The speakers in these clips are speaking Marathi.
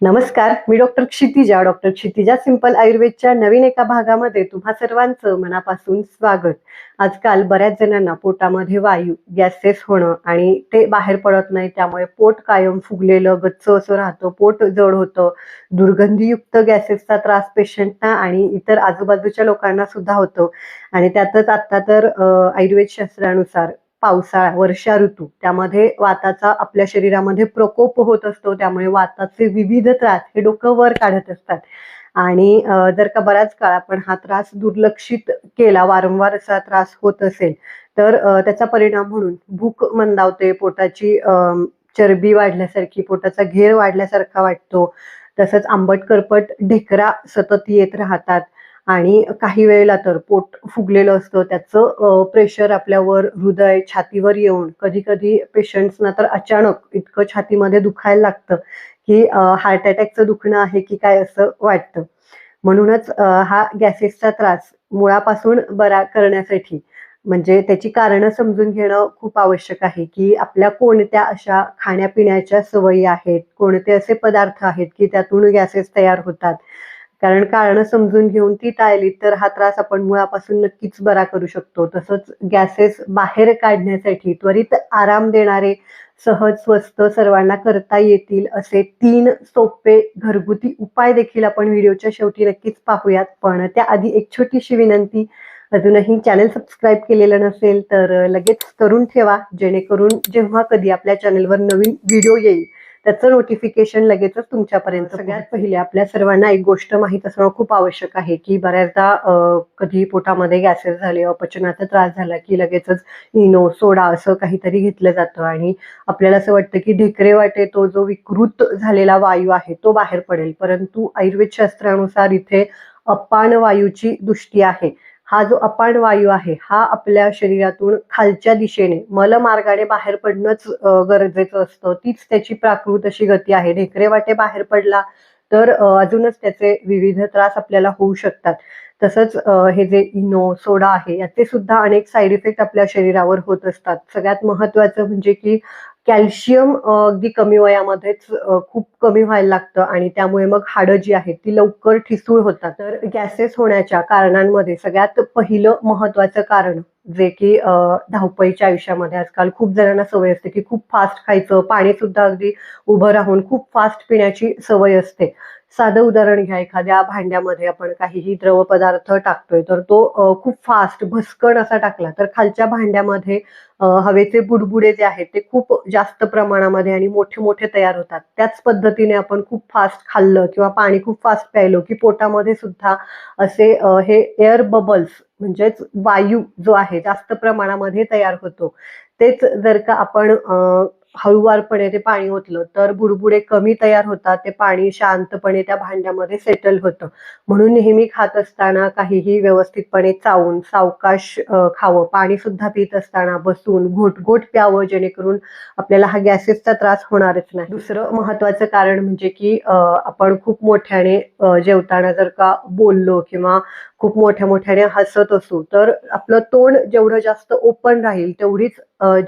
नमस्कार मी doctor Kshitija. Doctor Kshitija simple आयुर्वेदच्या नवीन एका भागामध्ये तुम्हा सर्वांचं मनापासून स्वागत. आजकाल बऱ्याच जणांना पोटामध्ये वायू गॅसेस होणं आणि ते बाहेर पडत नाही त्यामुळे पोट कायम फुगलेलं गच्च असं राहतं पोट जड होतं दुर्गंधीयुक्त गॅसेसचा त्रास पेशंटना आणि इतर आजूबाजूच्या लोकांना सुद्धा होतो. आणि त्यातच आता तर आयुर्वेद शास्त्रानुसार पावसाळा वर्षा ऋतू त्यामध्ये वाताचा आपल्या शरीरामध्ये प्रकोप होत असतो त्यामुळे वाताचे विविध त्रास हे डोकं वर काढत असतात. आणि जर का बराच काळ आपण हा त्रास दुर्लक्षित केला वारंवार असा त्रास होत असेल तर त्याचा परिणाम म्हणून भूक मंदावते पोटाची चरबी वाढल्यासारखी पोटाचा घेर वाढल्यासारखा वाटतो. तसंच आंबट करपट ढेकरा सतत येत राहतात. आणि काही वेळेला तर पोट फुगलेलं असतं त्याचं प्रेशर आपल्यावर हृदय छातीवर येऊन कधी कधी पेशंट्सना तर अचानक इतकं छातीमध्ये दुखायला लागतं की हार्ट अटॅकचं दुखणं आहे की काय असं वाटतं. म्हणूनच हा गॅसेसचा त्रास मुळापासून बरा करण्यासाठी म्हणजे त्याची कारणं समजून घेणं खूप आवश्यक आहे की आपल्या कोणत्या अशा खाण्यापिण्याच्या सवयी आहेत कोणते असे पदार्थ आहेत की त्यातून गॅसेस तयार होतात. कारण कारणं समजून घेऊन ती टाळली तर हा त्रास आपण मुळापासून नक्कीच बरा करू शकतो. तसंच गॅसेस बाहेर काढण्यासाठी त्वरित आराम देणारे सहज स्वस्त सर्वांना करता येतील असे तीन सोपे घरगुती उपाय देखील आपण व्हिडिओच्या शेवटी नक्कीच पाहूयात. पण त्याआधी एक छोटीशी विनंती अजूनही चॅनल सबस्क्राईब केलेलं नसेल तर लगेच करून ठेवा जेणेकरून जेव्हा कधी आपल्या चॅनलवर नवीन व्हिडिओ येईल त्याचं नोटिफिकेशन लगेचच तुमच्यापर्यंत सगळ्यात पहिले आपल्या सर्वांना एक गोष्ट माहीत असणं खूप आवश्यक आहे की बऱ्याचदा कधी पोटामध्ये गॅसेस झाले अपचनाचा त्रास झाला की लगेचच इनो सोडा असं काहीतरी घेतलं जातं आणि आपल्याला असं वाटतं की ढेकरे वाटे तो जो विकृत झालेला वायू आहे तो बाहेर पडेल. परंतु आयुर्वेद शास्त्रानुसार इथे अपान वायूची दृष्टी आहे. हा जो अपान वायू आहे हा आपल्या शरीरातून खालच्या दिशेने मलमार्गाने बाहेर पडणंच गरजेचं असतं. तीच त्याची प्राकृत अशी गती आहे. ढेकरे वाटे बाहेर पडला तर अजूनच त्याचे विविध त्रास आपल्याला होऊ शकतात. तसंच हे जे इनो सोडा आहे याचे सुद्धा अनेक साईड इफेक्ट आपल्या शरीरावर होत असतात. सगळ्यात महत्वाचं म्हणजे की कॅल्शियम अगदी कमी वयामध्येच खूप कमी व्हायला लागतं आणि त्यामुळे मग हाडं जी आहेत ती लवकर ठिसूळ होतात. तर गॅसेस होण्याच्या कारणांमध्ये सगळ्यात पहिलं महत्वाचं कारण जे की धावपळीच्या आयुष्यामध्ये आजकाल खूप जणांना सवय असते की खूप फास्ट खायचं पाणी सुद्धा अगदी उभं राहून खूप फास्ट पिण्याची सवय असते. साधं उदाहरण घ्या. एखाद्या भांड्यामध्ये आपण काहीही द्रव पदार्थ टाकतोय तर तो खूप फास्ट भस्कण असा टाकला तर खालच्या भांड्यामध्ये हवेचे बुडबुडे जे आहेत ते खूप जास्त प्रमाणामध्ये आणि मोठे मोठे तयार होतात. त्याच पद्धतीने आपण खूप फास्ट खाल्लं किंवा पाणी खूप फास्ट प्यायलो की पोटामध्ये सुद्धा असे हे एअर बबल्स म्हणजेच वायू जो आहे जास्त प्रमाणामध्ये तयार होतो. तेच जर का आपण हळूवारपणे ते पाणी ओतलं. तर बुडबुडे कमी तयार होतात ते पाणी शांतपणे त्या भांड्यामध्ये सेटल होतं. म्हणून नेहमी खात असताना काहीही व्यवस्थितपणे चावून सावकाश खावं. पाणी सुद्धा पित असताना बसून घोट घोट प्यावं जेणेकरून आपल्याला हा गॅसेसचा त्रास होणारच नाही. दुसरं महत्वाचं कारण म्हणजे की आपण खूप मोठ्याने जेवताना जर का बोललो किंवा खूप मोठ्या मोठ्याने हसत असू तर आपलं तोंड जेवढं जास्त ओपन राहील तेवढीच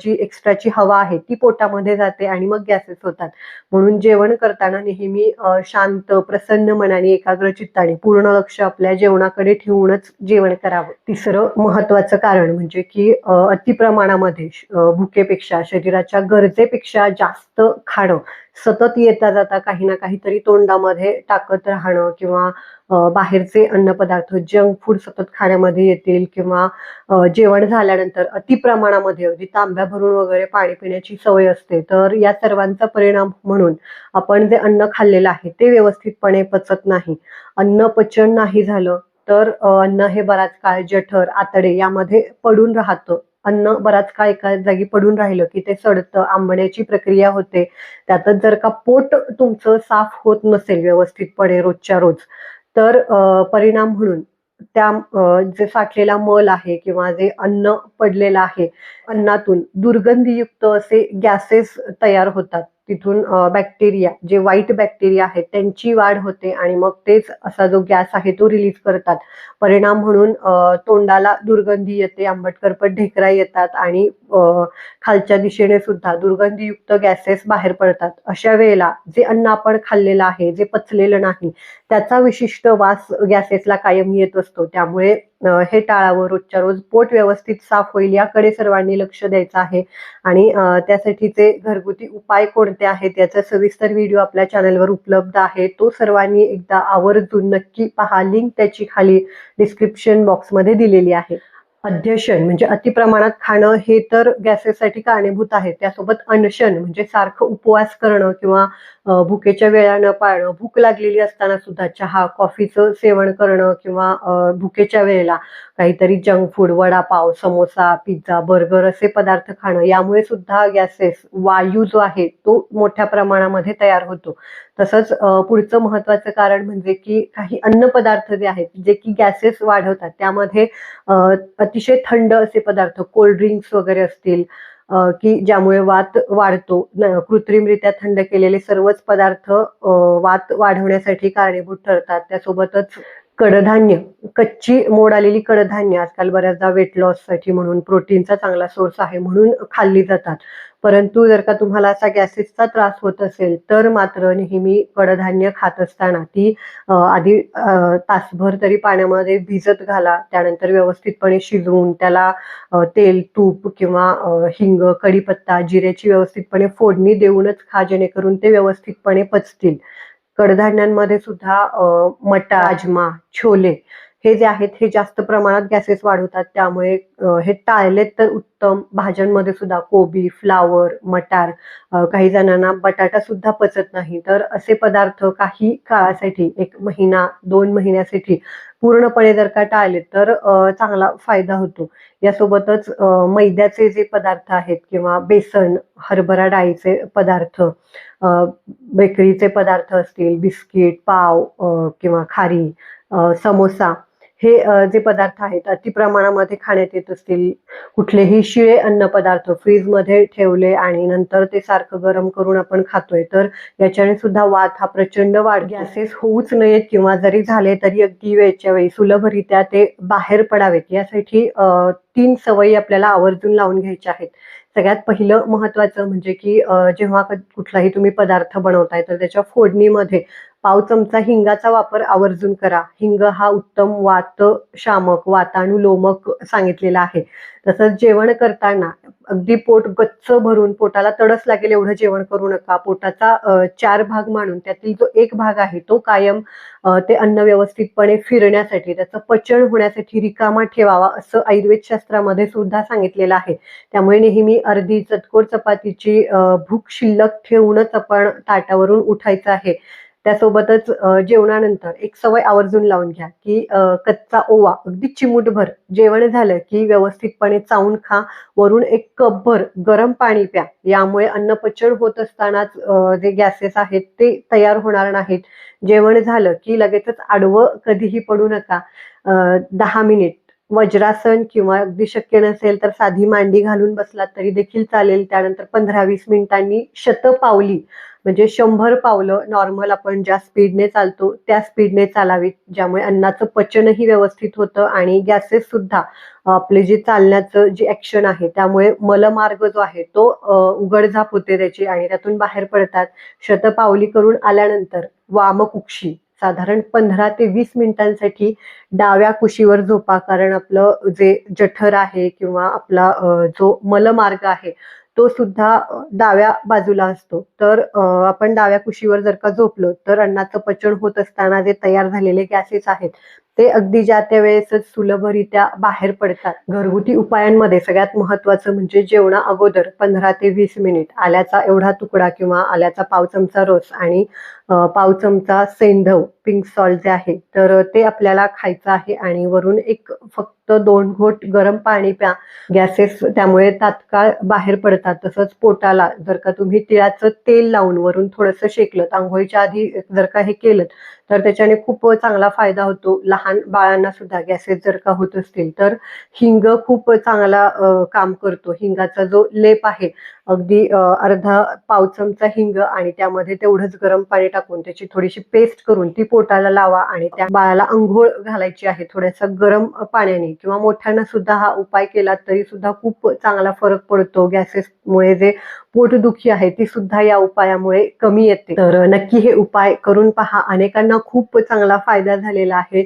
जी एक्स्ट्राची हवा आहे ती पोटामध्ये जाते आणि मग गॅसेस होतात. म्हणून जेवण करताना नेहमी शांत प्रसन्न मनाने एकाग्र चित्ताने पूर्ण लक्ष आपल्या जेवणाकडे ठेवूनच जेवण करावं. तिसरं महत्वाचं कारण म्हणजे की अतिप्रमाणामध्ये अति प्रमाणामध्ये भुकेपेक्षा शरीराच्या गरजेपेक्षा जास्त खाणं सतत येता जाता काही ना काहीतरी तोंडामध्ये टाकत राहणं किंवा बाहेरचे अन्नपदार्थ जंक फूड सतत खाण्यामध्ये येतील किंवा जेवण झाल्यानंतर अति प्रमाणामध्ये अगदी तांब्या भरून वगैरे पाणी पिण्याची सवय असते. तर या सर्वांचा परिणाम म्हणून आपण जे अन्न खाल्लेलं आहे ते व्यवस्थितपणे पचत नाही. अन्न पचन नाही झालं तर अन्न हे बराच काळ जठर आतडे यामध्ये पडून राहतं. अन्न बराच काळ एका जागी पडून राहिलं की ते सडतं आंबण्याची प्रक्रिया होते. त्यातच जर का पोट तुमचं साफ होत नसेल व्यवस्थितपणे रोजच्या रोज तर परिणाम म्हणून त्या जे साठलेला मल आहे किंवा जे अन्न पडलेलं आहे अन्नातून दुर्गंधीयुक्त असे गॅसेस तयार होतात. तिथून बॅक्टेरिया जे वाईट बॅक्टेरिया आहेत त्यांची वाढ होते आणि मग तेच असा जो गॅस आहे तो रिलीज करतात. परिणाम म्हणून तोंडाला दुर्गंधी येते आंबटकरपट ढेकरा येतात आणि खालच्या दिशेने सुद्धा दुर्गंधीयुक्त गॅसेस बाहेर पडतात. अशा वेळेला जे अन्न आपण खाल्लेलं आहे जे पचलेलं नाही त्याचा विशिष्ट वास गॅसेसला कायम येत असतो. त्यामुळे हे टाळावं रोजच्या रोज पोट व्यवस्थित साफ होईल याकडे सर्वांनी लक्ष द्यायचं आहे. आणि त्यासाठीचे घरगुती उपाय कोणते आहेत याचा सविस्तर व्हिडिओ आपल्या चॅनलवर उपलब्ध आहे. तो सर्वांनी एकदा आवर्जून नक्की पहा. लिंक त्याची खाली डिस्क्रिप्शन बॉक्समध्ये दिलेली आहे. अध्यशन म्हणजे अतिप्रमाणात खाणं हे तर गॅसेससाठी कारणीभूत आहे. त्यासोबत अनशन म्हणजे सारखं उपवास करणं किंवा भुकेच्या वेळा न पाळणं भूक लागलेली असताना सुद्धा चहा कॉफीचं सेवन करणं किंवा भुकेच्या वेळेला काहीतरी junk food vada pav samosa pizza burger असे पदार्थ खाणं यामुळे सुद्धा गॅसेस वायू जो आहे तो मोठ्या प्रमाणामध्ये तयार होतो. तसंच पुढचं महत्वाचं कारण म्हणजे की काही अन्न पदार्थ जे आहेत जे की गॅसेस वाढवतात त्यामध्ये अतिशय थंड असे पदार्थ कोल्ड ड्रिंक्स वगैरे असतील की ज्यामुळे वात वाढतो. कृत्रिमरित्या थंड केलेले सर्वच पदार्थ वात वाढवण्यासाठी कारणीभूत ठरतात. त्यासोबतच कडधान्य कच्ची मोड आलेली कडधान्य आजकाल बऱ्याचदा वेट लॉससाठी म्हणून प्रोटीनचा चांगला सोर्स आहे म्हणून खाल्ली जातात. परंतु जर का तुम्हाला असा गॅसेसचा त्रास होत असेल तर मात्र नेहमी कडधान्य खात असताना ती आधी तासभर तरी पाण्यामध्ये भिजत घाला त्यानंतर व्यवस्थितपणे शिजवून त्याला तेल तूप किंवा हिंग कढीपत्ता जिऱ्याची व्यवस्थितपणे फोडणी देऊनच खा जेणेकरून ते व्यवस्थितपणे पचतील. कडधान्यांमध्ये सुद्धा मटा राजमा छोले हे जे आहेत हे जास्त प्रमाणात गॅसेस वाढवतात. त्यामुळे हे टाळलेत तर उत्तम. भाज्यांमध्ये सुद्धा कोबी फ्लावर मटार काही जणांना बटाटा सुद्धा पचत नाही. तर असे पदार्थ काही काळासाठी एक महिना दोन महिन्यासाठी पूर्णपणे जर का टाळले तर चांगला फायदा होतो. यासोबतच मैद्याचे जे पदार्थ आहेत किंवा बेसन हरभरा डाळीचे पदार्थ बेकरीचे पदार्थ असतील बिस्किट पाव किंवा खारी समोसा हे जे पदार्थ आहेत अति प्रमाणामध्ये खाण्यात येत असतील कुठलेही शिळे अन्न पदार्थ फ्रीजमध्ये ठेवले आणि नंतर ते सारखं गरम करून आपण खातोय तर याच्याने सुद्धा वात हा प्रचंड वाढ गॅसेस होऊच नयेत किंवा जरी झाले तरी अगदी वेळच्या वेळी सुलभरित्या ते बाहेर पडावेत. यासाठी तीन सवयी आपल्याला आवर्जून लावून घ्यायच्या आहेत. सगळ्यात पहिलं महत्वाचं म्हणजे की जेव्हा कुठलाही तुम्ही पदार्थ बनवताय तर त्याच्या फोडणीमध्ये पाव चमचा हिंगाचा वापर आवर्जून करा. हिंग हा उत्तम वात शामक वातानुलोमक सांगितलेला आहे. तसंच जेवण करताना अगदी पोट गच्च भरून पोटाला तडस लागेल एवढं जेवण करू नका. पोटाचा चार भाग मानून त्यातील जो एक भाग आहे तो कायम ते अन्न व्यवस्थितपणे फिरण्यासाठी त्याचं पचन होण्यासाठी रिकामा ठेवावा असं आयुर्वेद शास्त्रामध्ये सुद्धा सांगितलेलं आहे. त्यामुळे नेहमी अर्धी चटकोर चपातीची भूक शिल्लक ठेवूनच आपण ताटावरून उठायचं आहे. त्यासोबतच जेवणानंतर एक सवय आवर्जून लावून घ्या की कच्चा ओवा अगदी चिमूटभर जेवण झालं की व्यवस्थितपणे चावून खा. वरून एक कपभर गरम पाणी प्या. यामुळे अन्नपचन होत असतानाच जे गॅसेस आहेत ते तयार होणार नाहीत. जेवण झालं की लगेचच आडवं कधीही पडू नका. दहा मिनिट वज्रासन किंवा अगदी शक्य नसेल तर साधी मांडी घालून बसलात तरी देखील चालेल. त्यानंतर पंधरा वीस मिनिटांनी शतपावली म्हणजे शंभर पावलं नॉर्मल आपण ज्या स्पीडने चालतो त्या स्पीडने चालावीत. ज्यामुळे अन्नाचं पचनही व्यवस्थित होतं आणि गॅसेस सुद्धा आपले जे चालण्याचं जे ऍक्शन आहे त्यामुळे मलमार्ग जो आहे तो उघडझाप होते त्याची आणि त्यातून बाहेर पडतात. शतपावली करून आल्यानंतर वामकुक्षी साधारण पंधरा ते वीस मिनिटांसाठी डाव्या कुशीवर झोपा कारण आपलं जे जठर आहे किंवा आपला जो मलमार्ग आहे तो सुद्धा डाव्या बाजूला असतो. तर आपण डाव्या कुशीवर जर का झोपलो तर अन्नाचं पचन होत असताना जे तयार झालेले गॅसेस आहेत ते अगदी ज्या त्या वेळेसच सुलभरित्या बाहेर पडतात. घरगुती उपायांमध्ये सगळ्यात महत्वाचं म्हणजे जेवणा अगोदर पंधरा ते वीस मिनिट आल्याचा एवढा तुकडा किंवा आल्याचा पाव चमचा रस आणि पाव चमचा सेंधव पिंक सॉल्ट जे आहे तर ते आपल्याला खायचं आहे आणि वरून एक फक्त दोन घोट गरम पाणी प्या. गॅसेस त्यामुळे तात्काळ बाहेर पडतात. तसंच पोटाला जर का तुम्ही तिळाचं तेल लावून वरून थोडंसं शेकलं आंघोळीच्या आधी जर का हे केलं तर त्याच्याने खूप चांगला फायदा होतो. लहान बाळांना सुद्धा गॅसेस जर का होत असतील तर हिंग खूप चांगला काम करतो. हिंगाचा जो लेप आहे अगदी अर्धा पाव चमचा हिंग आणि त्यामध्ये तेवढंच गरम पाणी टाकून त्याची थोडीशी पेस्ट करून ती पोटाला लावा आणि त्या बाळाला अंघोळ घालायची आहे थोड्याशा गरम पाण्याने किंवा मोठ्यानं सुद्धा हा उपाय केला तरी सुद्धा खूप चांगला फरक पडतो. गॅसेसमुळे जे पोटदुखी आहे ती सुद्धा या उपायामुळे कमी येते. तर नक्की हे उपाय करून पहा. अनेकांना खूप चांगला फायदा झालेला आहे.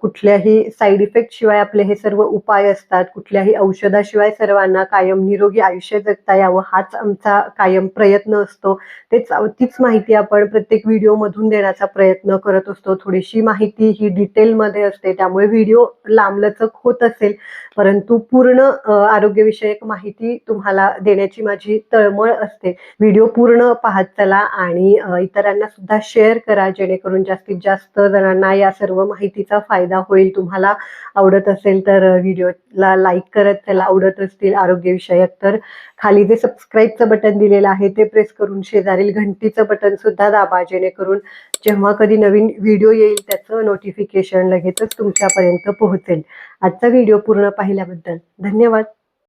कुठल्याही साईड इफेक्ट शिवाय आपले हे सर्व उपाय असतात. कुठल्याही औषधाशिवाय सर्वांना कायम निरोगी आयुष्य जगता यावं हाच आमचा कायम प्रयत्न असतो. तेच तीच माहिती आपण प्रत्येक व्हिडिओ मधून देण्याचा प्रयत्न करत असतो. थोडीशी माहिती ही डिटेलमध्ये असते. त्यामुळे व्हिडिओ लांबलचक होत असेल. परंतु पूर्ण आरोग्यविषयक माहिती तुम्हाला देण्याची माझी तळ तळमळ असते. व्हिडिओ पूर्ण पाहत चला आणि इतरांना सुद्धा शेअर करा जेणेकरून जास्तीत जास्त जणांना या सर्व माहितीचा फायदा होईल. तुम्हाला आवडत असेल तर व्हिडिओला लाईक करत त्याला आवडत असतील आरोग्यविषयक तर खाली जे सबस्क्राईबचं बटन दिलेलं आहे ते प्रेस करून शेजारील घंटीचं बटन सुद्धा दाबा. जेणेकरून जेव्हा कधी नवीन व्हिडिओ येईल त्याचं नोटिफिकेशन लगेचच तुमच्यापर्यंत पोहोचेल. आजचा व्हिडिओ पूर्ण पाहिल्याबद्दल धन्यवाद.